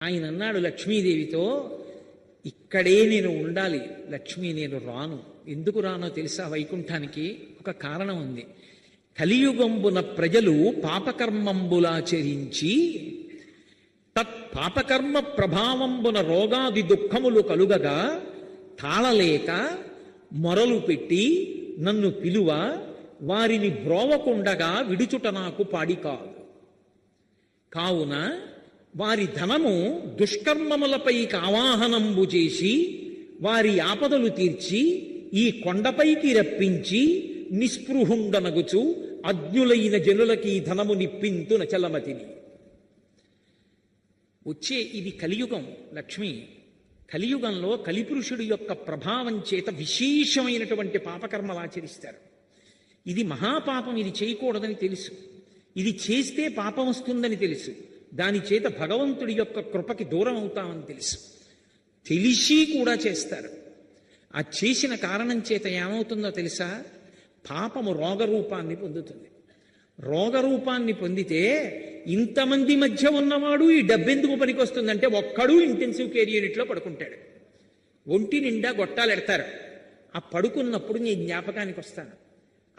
ఆయన అన్నాడు లక్ష్మీదేవితో ఇక్కడే నేను ఉండాలి లక్ష్మి నేను రాను. ఎందుకు రానో తెలుసా? వైకుంఠానికి ఒక కారణం ఉంది. కలియుగంబున ప్రజలు పాపకర్మంబులాచరించి తత్ పాపకర్మ ప్రభావంబున రోగాది దుఃఖములు కలుగగా తాళలేక మొరలు పెట్టి నన్ను పిలువ వారిని బ్రోవకుండగా విడుచుట నాకు పాడి కాదు కావున వారి ధనము దుష్కర్మములపైకి ఆవాహనంబు చేసి వారి ఆపదలు తీర్చి ఈ కొండపైకి రప్పించి నిస్పృహుండనగుచు అజ్ఞులైన జనులకి ఈ ధనము నిప్పింతున చలమతిని. వచ్చే ఇది కలియుగం లక్ష్మి. కలియుగంలో కలిపురుషుడి యొక్క ప్రభావం చేత విశేషమైనటువంటి పాపకర్మలు ఆచరిస్తారు. ఇది మహాపాపం ఇది చేయకూడదని తెలుసు. ఇది చేస్తే పాపం వస్తుందని తెలుసు. దాని చేత భగవంతుడి యొక్క కృపకి దూరం అవుతామని తెలుసు. తెలిసి కూడా చేస్తారు. ఆ చేసిన కారణం చేత ఏమవుతుందో తెలుసా? పాపము రోగరూపాన్ని పొందుతుంది. రోగరూపాన్ని పొందితే ఇంతమంది మధ్య ఉన్నవాడు ఈ డబ్బెందుకు పనికొస్తుందంటే ఒక్కడు ఇంటెన్సివ్ కేర్ యూనిట్లో పడుకుంటాడు. ఒంటి నిండా గొట్టాలు ఎడతారు ఆ పడుకున్నప్పుడు నీ జ్ఞాపకానికి వస్తాను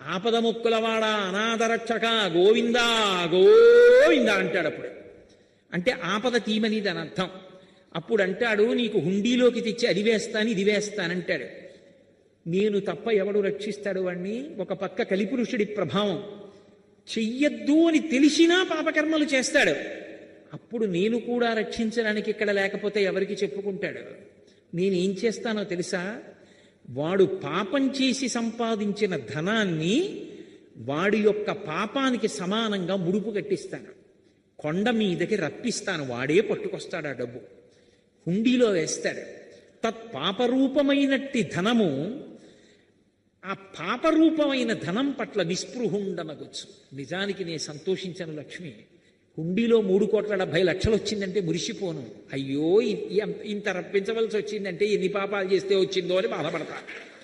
ఆపద ముక్కులవాడ అనాథరక్షక గోవిందా గోవిందా అంటాడు అప్పుడు. అంటే ఆపద తీమని దాని అర్థం. అప్పుడు అంటాడు నీకు హుండీలోకి తెచ్చి అది వేస్తాను ఇది వేస్తానంటాడు నేను తప్ప ఎవడు రక్షిస్తాడు వాణ్ణి? ఒక పక్క కలిపురుషుడి ప్రభావం. చెయ్యొద్దు అని తెలిసినా పాపకర్మలు చేస్తాడు. అప్పుడు నేను కూడా రక్షించడానికి ఇక్కడ లేకపోతే ఎవరికి చెప్పుకుంటాడు? నేనేం చేస్తానో తెలుసా? వాడు పాపం చేసి సంపాదించిన ధనాన్ని వాడి యొక్క పాపానికి సమానంగా ముడుపు కట్టిస్తాను కొండ మీదకి రప్పిస్తాను. వాడే పట్టుకొస్తాడు ఆ డబ్బు. హుండీలో వేస్తాడు. తత్ పాపరూపమైనట్టి ధనము ఆ పాపరూపమైన ధనం పట్ల నిస్పృహుండనగొచ్చు నిజానికి నేను సంతోషించను లక్ష్మి. హుండీలో మూడు కోట్ల డెబ్బై లక్షలు వచ్చిందంటే మురిసిపోను. అయ్యో ఇంత రప్పించవలసి వచ్చిందంటే ఎన్ని పాపాలు చేస్తే వచ్చిందో అని బాధపడతాను